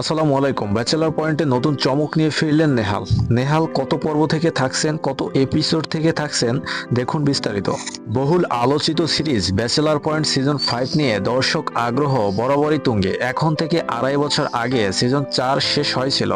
আসসালামু আলাইকুম। ব্যাচেলার পয়েন্টে নতুন চমক নিয়ে ফিরলেন নেহাল। নেহাল কত পর্ব থেকে থাকছেন, কত এপিসোড থেকে থাকছেন, দেখুন বিস্তারিত। বহুল আলোচিত series, bachelor point season five নিয়ে দর্শক আগ্রহ বরাবরই তুঙ্গে। এখন থেকে আড়াই বছর আগে সিজন চার শেষ হয়েছিল।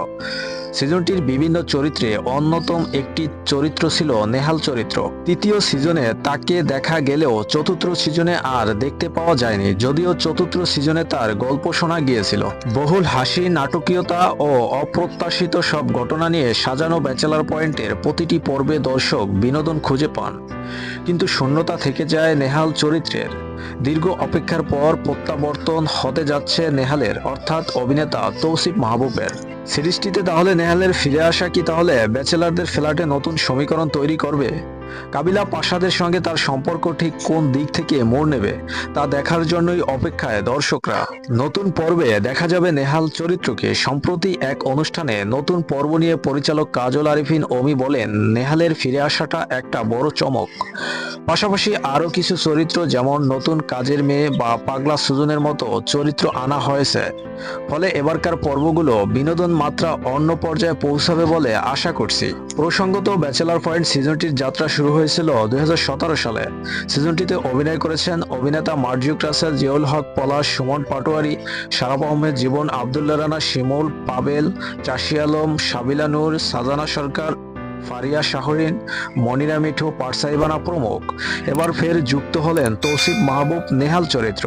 সিজনটির বিভিন্ন চরিত্রে অন্যতম একটি চরিত্র ছিল নেহাল চরিত্র। তৃতীয় সিজনে তাকে দেখা গেলেও চতুর্থ সিজনে আর দেখতে পাওয়া যায়নি, যদিও চতুর্থ সিজনে তার গল্প শোনা গিয়েছিল। বহুল হাসি, নাটকীয়তা ও অপ্রত্যাশিত সব ঘটনা নিয়ে সাজানো ব্যাচেলার পয়েন্টের প্রতিটি পর্বে দর্শক বিনোদন খুঁজে পান। কিন্তু শূন্যতা থেকে যায় নেহাল চরিত্রের। দীর্ঘ অপেক্ষার পর প্রত্যাবর্তন হতে যাচ্ছে নেহালের, অর্থাৎ অভিনেতা তৌসিফ মাহবুবের। সিরিজটিতে তাহলে নেহালের ফিরে আসা কি তাহলে ব্যাচেলারদের ফ্ল্যাটে নতুন সমীকরণ তৈরি করবে? কাবিলা পাশাদের সঙ্গে তার সম্পর্ক ঠিক কোন দিক থেকে মোড় নেবে, তা দেখার জন্যই অপেক্ষায় দর্শকরা। নতুন পর্বে দেখা যাবে নেহাল চরিত্রকে। সম্প্রতি এক অনুষ্ঠানে নতুন পর্ব নিয়ে পরিচালক কাজল আরিফিন ওমি বলেন, নেহালের ফিরে আসাটা একটা বড় চমক। পাশাপাশি আরও কিছু চরিত্র যেমন নতুন কাজের মেয়ে বা পাগলা সুজনের মতো চরিত্র আনা হয়েছে। ফলে এবারকার পর্বগুলো বিনোদন মাত্রা অন্য পর্যায়ে পৌঁছাবে বলে আশা করছি। প্রসঙ্গত ব্যাচেলার পয়েন্ট সিজনটির যাত্রা শুরু হয়েছিল দুই হাজার সতেরো সালে। সিজনটিতে অভিনয় করেছেন অভিনেতা মার্জিউক রাসেল, জিয়াউল হক, পলাশ, সুমন পাটোয়ারি সারাপ আহমেদ, জীবন আবদুল্লা রানা, শিমুল, পাবেল, চাষি আলম, সাবিলা নূর, সাজানা সরকার, ফারিয়া শাহরিন, মনিরা মিঠু পারসাইবানা প্রমুখ। এবার ফের যুক্ত হলেন তৌসিফ মাহবুব নেহাল চরিত্র।